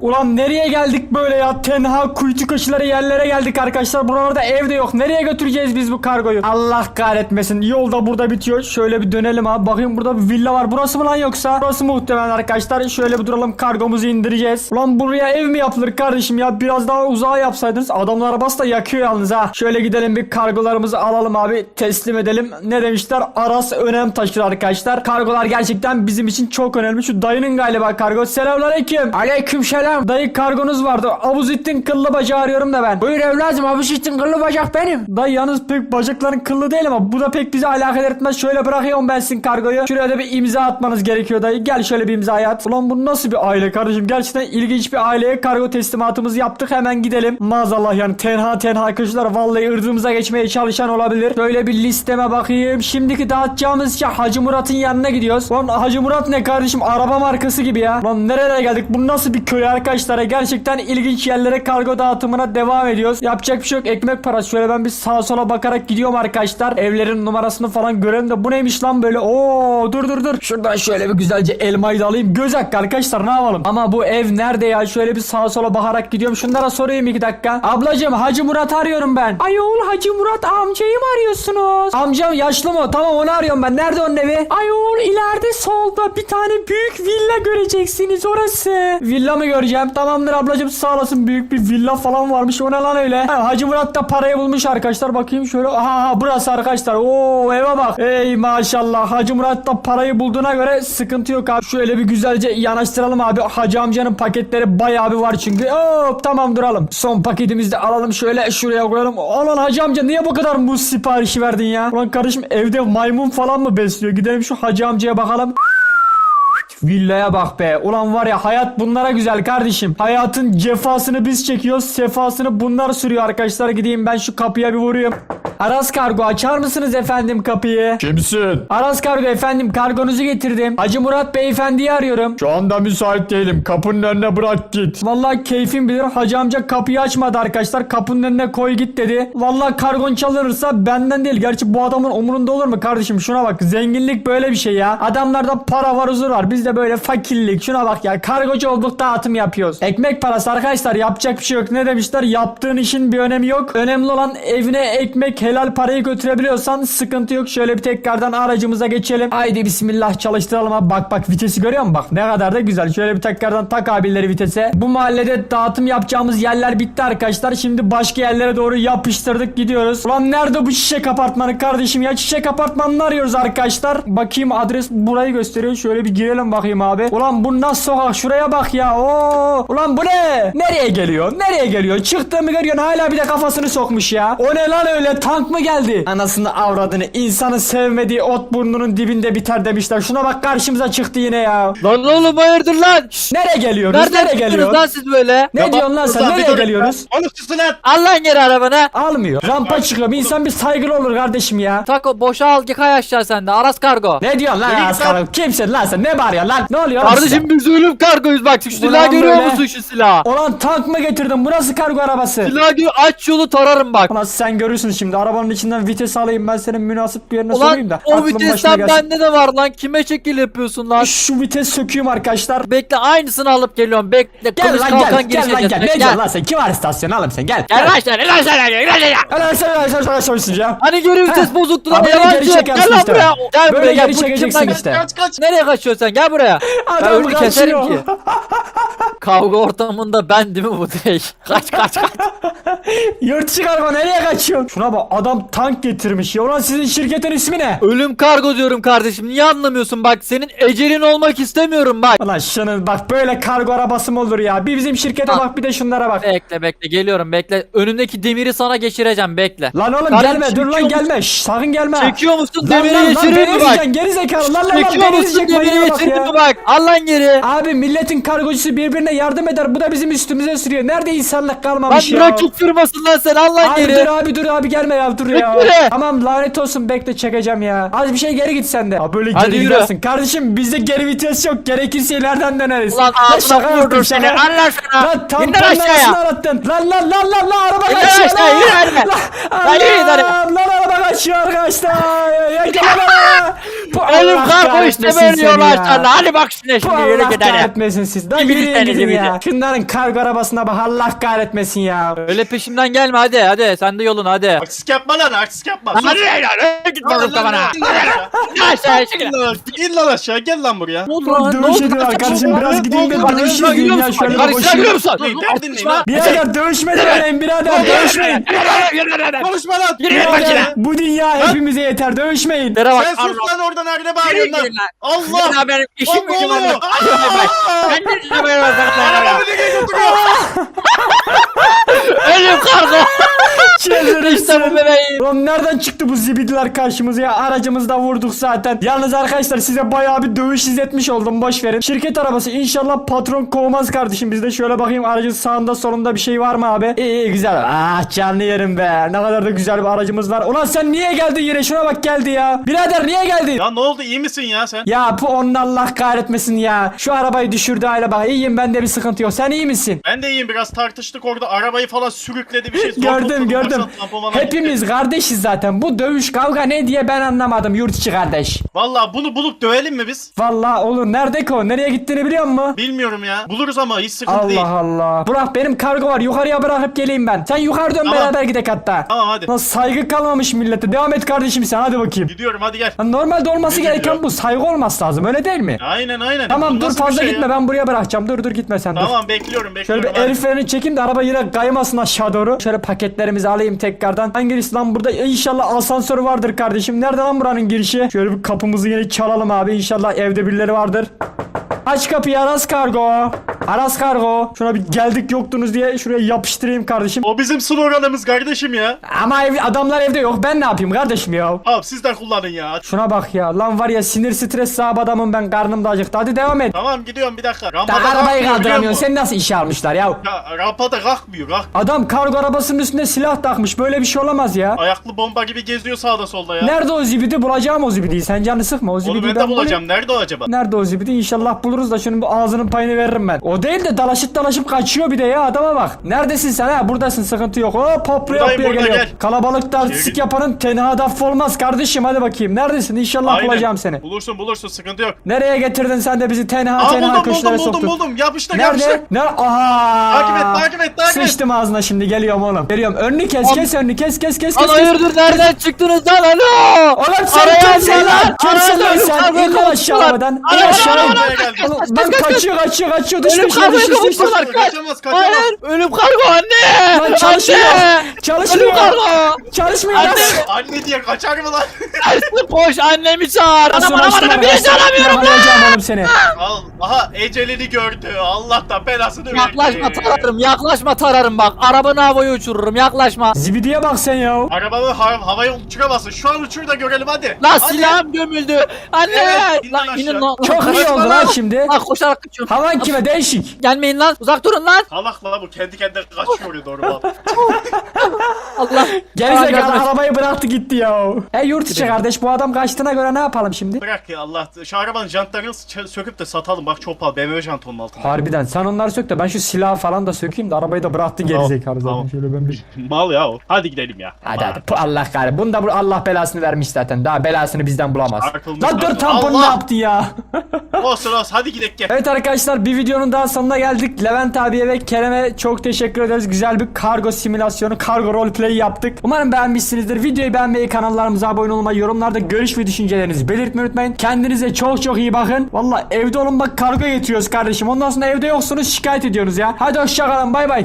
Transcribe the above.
Ulan nereye geldik böyle ya? Tenha kuytu köşeleri yerlere geldik arkadaşlar. Buralarda ev de yok. Nereye götüreceğiz biz bu kargoyu? Allah kahretmesin. Yol da burada bitiyor. Şöyle bir dönelim abi. Bakayım burada bir villa var. Burası mı lan yoksa? Burası muhtemelen arkadaşlar. Şöyle bir duralım. Kargomuzu indireceğiz. Ulan buraya ev mi yapılır kardeşim ya? Biraz daha uzağa yapsaydınız. Adamın arabası da yakıyor yalnız ha. Şöyle gidelim bir kargolarımızı alalım abi. Teslim edelim. Ne demişler? Aras önem taşır arkadaşlar. Kargolar gerçekten bizim için çok önemli. Şu dayının galiba kargo. Selamünaleyküm. Aleyküm selam. Dayı kargonuz vardı. Abuzittin kıllı bacağı arıyorum da ben. Buyur evladım abi şiştin kıllı bacak benim. Dayı yalnız pek bacakların kıllı değil ama bu da pek bizi alakadar etmez. Şöyle bırakıyorum ben sizin kargoyu. Şuraya da bir imza atmanız gerekiyor dayı. Gel şöyle bir imza at. Ulan bu nasıl bir aile kardeşim? Gerçekten ilginç bir aileye kargo teslimatımızı yaptık. Hemen gidelim. Maazallah yani tenha tenha arkadaşlar vallahi ırdığımıza geçmeye çalışan olabilir. Şöyle bir listeme bakayım. Şimdiki dağıtacağımız şey Hacı Murat'ın yanına gidiyoruz. Ulan Hacı Murat ne kardeşim? Araba markası gibi ya. Ulan nerelere geldik? Bu nasıl bir köy arkadaşlar? Gerçekten ilginç yerlere kargo dağıtımına devam ediyoruz. Yapacak bir şey yok. Ekmek parası. Şöyle ben bir sağa sola bakarak gidiyorum arkadaşlar. Evlerin numarasını falan görelim de bu neymiş lan böyle? Oo dur dur dur. Şuradan şöyle bir güzelce elmayı da alayım. Göz hakkı arkadaşlar ne yapalım? Ama bu ev nerede ya? Şöyle bir sağa sola bakarak gidiyorum. Şunlara sorayım iki dakika. Ablacığım Hacı Murat arıyorum ben. Ayol Hacı Murat amcayı mı arıyorsunuz? Amcam yaşlı mı? Tamam onu arıyorum ben. Nerede onun evi? Ayol ileride solda bir tane büyük villa göreceksiniz orası. Villa mı göreceğim? Tamamdır ablacığım sağ olasın. Büyük bir villa falan varmış. O ne lan öyle? Ha, Hacı Murat da parayı bulmuş arkadaşlar. Bakayım şöyle. Aha burası arkadaşlar. Oo eve bak. Ey maşallah. Hacı Murat da parayı bulduğuna göre sıkıntı yok abi. Şöyle bir güzelce yanaştıralım abi. Hacı amcanın paketleri bayağı bir var çünkü. Hop tamam duralım. Son paketimizi de alalım şöyle şuraya koyalım. Alan Hacı amca niye bu kadar muz siparişi verdin ya? Ulan kardeşim evde maymun falan mı besliyor? Gidelim şu Hacı amcaya bakalım. Villaya bak be. Ulan var ya hayat bunlara güzel kardeşim. Hayatın cefasını biz çekiyoruz. Sefasını bunlar sürüyor arkadaşlar. Gideyim ben şu kapıya bir vurayım. Aras kargo açar mısınız efendim kapıyı? Kimsin? Aras kargo efendim kargonuzu getirdim. Hacı Murat beyefendiyi arıyorum. Şu anda müsait değilim. Kapının önüne bırak git. Vallahi keyfim bilir. Hacı amca kapıyı açmadı arkadaşlar. Kapının önüne koy git dedi. Vallahi kargon çalınırsa benden değil. Gerçi bu adamın umurunda olur mu kardeşim? Şuna bak. Zenginlik böyle bir şey ya. Adamlarda para var huzur var. Bizde böyle fakirlik. Şuna bak ya. Kargocu olduk dağıtım yapıyoruz. Ekmek parası arkadaşlar. Yapacak bir şey yok. Ne demişler? Yaptığın işin bir önemi yok. Önemli olan evine ekmek helal parayı götürebiliyorsan sıkıntı yok. Şöyle bir tekrardan aracımıza geçelim. Haydi bismillah çalıştıralım abi. Bak bak vitesi görüyor musun? Bak ne kadar da güzel. Şöyle bir tekrardan tak abileri vitese. Bu mahallede dağıtım yapacağımız yerler bitti arkadaşlar. Şimdi başka yerlere doğru yapıştırdık gidiyoruz. Ulan nerede bu çiçek apartmanı kardeşim ya? Çiçek apartmanını arıyoruz arkadaşlar. Bakayım adres burayı gösteriyor. Şöyle bir girelim bakayım abi. Ulan bu nasıl sokak? Şuraya bak ya. Oo. Ulan bu ne? Nereye geliyor? Nereye geliyor? Çıktığımı görüyorsun hala bir de kafasını sokmuş ya. O ne lan öyle? Tank mı geldi? Anasını avradını. insanı sevmediği ot burnunun dibinde biter demişler. Şuna bak karşımıza çıktı yine ya. Lan oğlum hayırdır lan? Nereye geliyoruz? Nereden Nereye geliyoruz? lan siz böyle? Ne diyorsun lan sen? Nereye geliyoruz? Konuşçusun lan. Al lan geri arabana. Almıyor. Rampa çıkıyor. Bir insan bir saygılı olur kardeşim ya. Tako boşa al kay aşağı sen de Aras kargo. Ne diyorsun lan Yürü git aslanım? Kimsin lan sen? Ne bağırıyorsun lan? Ne oluyor? Kardeşim biz ölüm kargoyuz bak şu Ulan silahı görüyor böyle. musun şu silahı? Ulan tank mı getirdin? Bu nasıl kargo arabası? Silahı gör aç yolu tararım bak. Ulan sen görürsün şimdi. Arabanın içinden vites alayım. Ben senin münasip bir yerine Ulan sorayım da. o aklın başına vitesten gelsin. bende de var lan kime şekil yapıyorsun lan? Şu vites söküyüm arkadaşlar. Bekle aynısını alıp geliyorum bekle Gel kılıç lan kalkan gel. Gel lan girişeceğiz. gel. Ne diyorsun lan sen? Kim var istasyonu? Alım sen gel. Gel lan sen gel lan sen gel lan sen. Öyle sen öyle sen şöyle söylüyorsun ya. Hani geri vites bozuktu lan Abi beni yalancı. geri Gel çekersin lan işte. buraya. Gel Böyle buraya gel. geri Bu kim çekeceksin lan? işte. Kaç kaç. Nereye kaçıyorsun sen gel buraya. ben Adam önünü keserim kaçıyor. ki. Kavga ortamında ben değil mi bu direkt? Kaç kaç kaç. Yırtıcı kargo nereye kaçıyorsun? Şuna bak adam tank getirmiş ya. Ulan sizin şirketin ismi ne? Ölüm kargo diyorum kardeşim. Niye anlamıyorsun bak senin ecelin olmak istemiyorum bak. Ulan şunun bak böyle kargo arabası mı olur ya? Bir bizim şirkete Ha. bak bir de şunlara bak. Bekle bekle geliyorum bekle. Önündeki demiri sana geçireceğim bekle. Lan oğlum Kardeşim, gelme dur lan çekiyor gelme. Şş, sakın gelme. Çekiyor musun Lan demiri lan lan beni mi bak? ezeceksin geri zekalı lan lan lan Çekiyor beni musun ezecek demiri manyağa bak ya. mi bak? Al lan geri. Abi milletin kargocusu birbirine yardım eder. Bu da bizim üstümüze sürüyor. Nerede insanlık Lan kalmamış ya? rakip firmasın lan sen al lan Abi geri. dur abi dur abi gelme ya dur ya. Bekle. Tamam lanet olsun bekle çekeceğim ya. Az bir şey geri git sen de. Abi böyle Hadi geri yürü. gidersin. Kardeşim bizde geri vites yok. Gerekirse ileriden döneriz. Ulan Ya ağzına şaka vurdum şaka. seni Allah sana. Lan tam İndir tam aşağıya. arattın? Lan lan lan lan lan araba İndir kaçıyor aşağıya, lan. yürü hadi. Lan Lan yürü hadi. Allah'ım, lan araba kaçıyor arkadaşlar. Yakala. Bu Oğlum kahretmesin işte böyle yol ya. açlarla. Hadi bak şimdi Bu şimdi yürü Allah gidelim. kahretmesin siz. Lan Gibi yürüyün gidin gibi ya. de. Şunların kargo arabasına bak Allah kahretmesin ya. Öyle peşimden gelme hadi hadi sen de yolun hadi. Artistik yapma lan artistik yapma. Hadi lan git Lan, bakalım lan, kafana. lan, in lan çekil. İn lan, İn lan aşağı gel lan buraya. Ne oldu Lan lan? Ne dövüş oldu? ediyorlar kardeşim biraz gideyim de oldu? dövüş Lan, edeyim ya şöyle Karışına koşayım. giriyor musun? Lan, derdin ne lan? Birader dövüşme demeyin birader dövüşmeyin. Konuşma lan. Yürü git Birader, bakayım. bu dünya hepimize yeter dövüşmeyin. Bak. Sen sus lan oradan nerede bağırıyorsun lan? Lan. Allah. Ya benim işim Lan, ne gücüm var. Ben de. Arabamı nereye götürüyor? Ölüm kargo. İşte bu bebeğim. Ulan nereden çıktı bu zibidiler karşımıza ya? Aracımızda vurduk zaten. Yalnız arkadaşlar size bayağı bir dövüş izletmiş oldum. Boş verin. Şirket arabası inşallah patron kovmaz kardeşim. Biz de şöyle bakayım aracın sağında solunda bir şey var mı abi? İyi iyi güzel. Ah canlı yerim be. Ne kadar da güzel bir aracımız var. Ulan sen niye geldin yine? Şuna bak geldi ya. Birader niye geldin? Ya ne oldu iyi misin ya sen? Ya bu onun Allah kahretmesin ya. Şu arabayı düşürdü hale bak. İyiyim bende bir sıkıntı yok. Sen iyi misin? Ben de iyiyim biraz tartıştık orada arabayı falan sürükledi bir şey. Zor Gördüm gördüm. Hepimiz gitti. kardeşiz zaten. Bu dövüş kavga ne diye ben anlamadım yurt içi kardeş. Vallahi bunu bulup dövelim mi biz? Vallahi olur. Nerede ki o? Nereye gittiğini biliyor musun? Bilmiyorum ya. Buluruz ama hiç sıkıntı değil. Allah Allah. Burak benim kargo var. Yukarıya bırakıp geleyim ben. Sen yukarı dön Tamam. beraber gidek hatta. Tamam hadi. Lan saygı kalmamış millete. Devam et kardeşim sen hadi bakayım. Gidiyorum hadi gel. Lan normalde olması gereken bu. Saygı olması lazım öyle değil mi? Aynen aynen. Tamam Bu dur nasıl bir fazla şey gitme ya? ben buraya bırakacağım. Dur dur gitme sen dur. Tamam bekliyorum Şöyle bekliyorum. bir el freni çekeyim de araba yine kaymasın aşağı doğru. Şöyle paketlerimizi alayım tekrardan. Hangisi lan burada inşallah asansör vardır kardeşim. Nerede lan buranın girişi? Şöyle bir kapımızı yine çalalım abi. İnşallah evde birileri vardır. Aç kapıyı Aras Kargo. Aras Kargo. Şuna bir geldik yoktunuz diye şuraya yapıştırayım kardeşim. O bizim sloganımız kardeşim ya. Ama ev, adamlar evde yok. Ben ne yapayım kardeşim ya? Abi siz de kullanın ya. Şuna bak ya. Lan var ya sinir stres sahibi adamım ben. Karnım da acıktı. Hadi devam et. Tamam gidiyorum bir dakika. Da Rampada arabayı kalkmıyor, kaldıramıyorsun. musun? Sen nasıl işe almışlar ya? Ya rampada kalkmıyor kalk. Adam kargo arabasının üstünde silah takmış. Böyle bir şey olamaz ya. Ayaklı bomba gibi geziyor sağda solda ya. Nerede o zibidi? Bulacağım o zibidiyi. Sen canı sıkma. O Onu zibidiyi ben de bulayım. bulacağım. Nerede o acaba? Nerede o zibidi? İnşallah buluruz da şunun bu ağzının payını veririm ben. O değil de dalaşıp dalaşıp kaçıyor bir de ya adama bak. Neredesin sen ha? Buradasın sıkıntı yok. Hop hop buraya Buradayım, burada, geliyor. gel. Kalabalıkta artistik yapanın tenha daf olmaz kardeşim hadi bakayım. Neredesin? İnşallah Aynen. bulacağım seni. Bulursun bulursun sıkıntı yok. Nereye getirdin sen de bizi tenha Aa tenha buldum köşelere buldum buldum soktun? buldum. Yapıştır yapıştır. Nerede? Ne? Aha! Takip et, takip et, takip et. Sıçtım ağzına şimdi geliyorum oğlum. Geliyorum. Önünü kes kes önünü kes kes kes Lan kes. kes. hayırdır nereden çıktınız lan alo? Oğlum sen lan? lan. Kimsin lan sen? İn lan aşağı arabadan. İn aşağı Lan kaçıyor kaçıyor kaçıyor. Düş Ölüm düş düş kargoya düş düş. kavuştular. Kaç. Kaçamaz kaçamaz. Hayır ölüm kargo anne. Lan çalışmıyor. Anne. Çalışmıyor. Ölüm kargo. Çalışmıyor lan. Anne. Anne diye kaçar mı lan? Açtım koş annemi çağır. Ana Açtım, bana açtım, bana bir şey alamıyorum lan. Oğlum seni. Al. Aha ecelini gördü. Allah da belasını verdi. Yaklaşma tararım yaklaşma tararım bak. Arabanı havaya uçururum yaklaşma. Zibidiye bak sen ya. Arabamı ha havaya uçuramazsın. Şu an uçur da görelim hadi. Lan Hadi. Silahım gömüldü. Anne. Evet, in lan lan inin lan. Çok iyi oldu lan. lan şimdi. Lan koşarak kaçıyorum. Havan kime değişik. Gelmeyin lan. Uzak durun lan. Salak la bu kendi kendine kaçıyor doğru bak. Allah. Gerizekalı arabayı bıraktı gitti ya. E yurt içi kardeş bu adam kaçtığına göre ne yapalım şimdi? Bırak ya Allah. Şu arabanın jantlarını söküp de satalım. Bak çok pahalı. BMW jant onun altında. Harbiden sen onları sök de ben şu silahı falan da sökeyim de arabayı da bıraktı gerizekalı zaten. tamam. Şöyle ben bir... Mal ya o. Hadi gidelim ya. Hadi hadi Allah kahretsin. Bunu da Allah belasını vermiş zaten. Daha belasını bizden bulamaz. Çarpılmış Lan dur tampon ne Allah! yaptı ya? Olsun olsun hadi gidelim gel. evet arkadaşlar bir videonun daha sonuna geldik. Levent abiye ve Kerem'e çok teşekkür ederiz. Güzel bir kargo simülasyonu, kargo roleplay yaptık. Umarım beğenmişsinizdir. Videoyu beğenmeyi, kanallarımıza abone olmayı, yorumlarda görüş ve düşüncelerinizi belirtmeyi unutmayın. Kendinize çok çok iyi bakın. Valla evde olun bak kargo getiriyoruz kardeşim. Ondan sonra evde yoksunuz şikayet ediyorsunuz ya. Hadi hoşçakalın bay bay.